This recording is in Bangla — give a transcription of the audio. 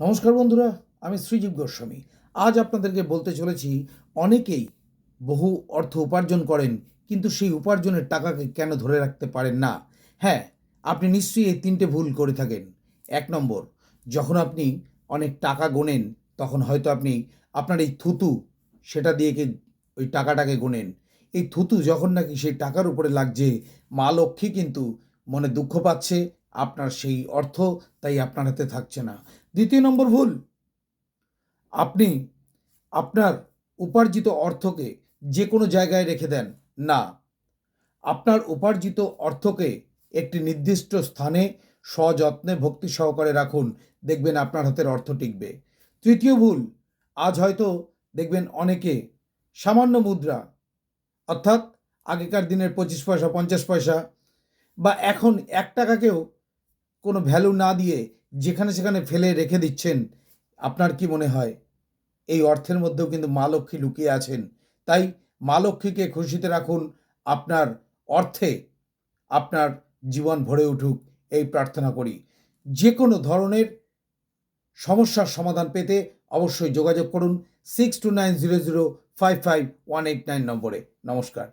নমস্কার বন্ধুরা, আমি শ্রীজীব গোস্বামী। আজ আপনাদেরকে বলতে চলেছি, অনেকেই বহু অর্থ উপার্জন করেন, কিন্তু সেই উপার্জনের টাকাকে কেন ধরে রাখতে পারেন না? হ্যাঁ আপনি নিশ্চয়ই এই তিনটে ভুল করে থাকেন। এক নম্বর, যখন আপনি অনেক টাকা গোনেন, তখন হয়তো আপনি আপনার এই থুতু, সেটা দিয়ে কি ওই টাকাটাকে গোনেন। এই থুতু যখন নাকি সেই টাকার উপরে লাগছে, মা লক্ষ্মী কিন্তু মনে দুঃখ পাচ্ছে আপনার সেই অর্থ তাই আপনার হাতে থাকছে না। দ্বিতীয় নম্বর ভুল। আপনি আপনার উপার্জিত অর্থকে যে কোনো জায়গায় রেখে দেন। না, আপনার উপার্জিত অর্থকে একটি নির্দিষ্ট স্থানে সযত্নে ভক্তি সহকারে রাখুন। দেখবেন আপনার হাতের অর্থ টিকবে। তৃতীয় ভুল। আজ হয়তো দেখবেন অনেকে সামান্য মুদ্রা, অর্থাৎ আগেকার দিনের পঁচিশ পয়সা, পঞ্চাশ পয়সা, বা এখন এক টাকাকেও কোনো ভ্যালু না দিয়ে যেখানে সেখানে ফেলে রেখে দিচ্ছেন, আপনার কি মনে হয়? এই অর্থের মধ্যেও কিন্তু মা লক্ষ্মী লুকিয়ে আছেন। তাই মা লক্ষ্মীকে খুশিতে রাখুন, আপনার অর্থে আপনার জীবন ভরে উঠুক, এই প্রার্থনা করি। যে কোনো ধরনের সমস্যার সমাধান পেতে অবশ্যই যোগাযোগ করুন six two nine zero zero five five one eight nine নম্বরে। নমস্কার।